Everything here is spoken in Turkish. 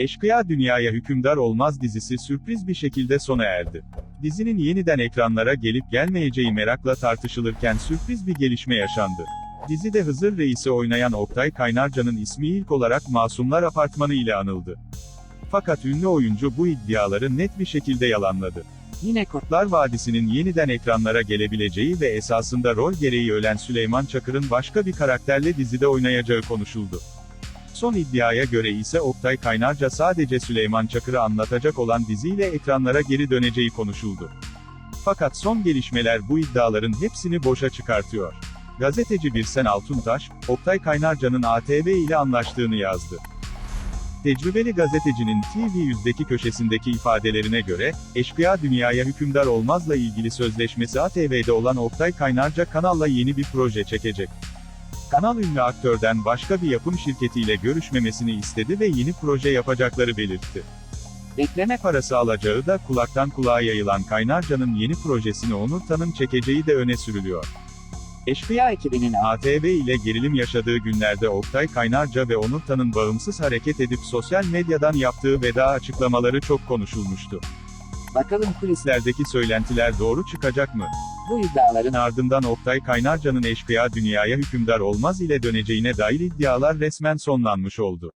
Eşkıya Dünyaya Hükümdar Olmaz dizisi sürpriz bir şekilde sona erdi. Dizinin yeniden ekranlara gelip gelmeyeceği merakla tartışılırken sürpriz bir gelişme yaşandı. Dizide Hızır Reis'i oynayan Oktay Kaynarca'nın ismi ilk olarak Masumlar Apartmanı ile anıldı. Fakat ünlü oyuncu bu iddiaları net bir şekilde yalanladı. Yine Kurtlar Vadisi'nin yeniden ekranlara gelebileceği ve esasında rol gereği ölen Süleyman Çakır'ın başka bir karakterle dizide oynayacağı konuşuldu. Son iddiaya göre ise Oktay Kaynarca sadece Süleyman Çakır'ı anlatacak olan diziyle ekranlara geri döneceği konuşuldu. Fakat son gelişmeler bu iddiaların hepsini boşa çıkartıyor. Gazeteci Birsen Altuntaş, Oktay Kaynarca'nın ATV ile anlaştığını yazdı. Tecrübeli gazetecinin TV100'deki köşesindeki ifadelerine göre, Eşkıya Dünyaya Hükümdar Olmaz'la ilgili sözleşmesi ATV'de olan Oktay Kaynarca kanalla yeni bir proje çekecek. Kanal ünlü aktörden başka bir yapım şirketiyle görüşmemesini istedi ve yeni proje yapacakları belirtti. Ekleme parası alacağı da kulaktan kulağa yayılan Kaynarca'nın yeni projesini Onur Tan'ın çekeceği de öne sürülüyor. Eşkıya ekibinin ATV ile gerilim yaşadığı günlerde Oktay Kaynarca ve Onur Tan'ın bağımsız hareket edip sosyal medyadan yaptığı veda açıklamaları çok konuşulmuştu. Bakalım kulislerdeki söylentiler doğru çıkacak mı? Bu iddiaların ardından Oktay Kaynarca'nın eşkıya dünyaya hükümdar olmaz ile döneceğine dair iddialar resmen sonlanmış oldu.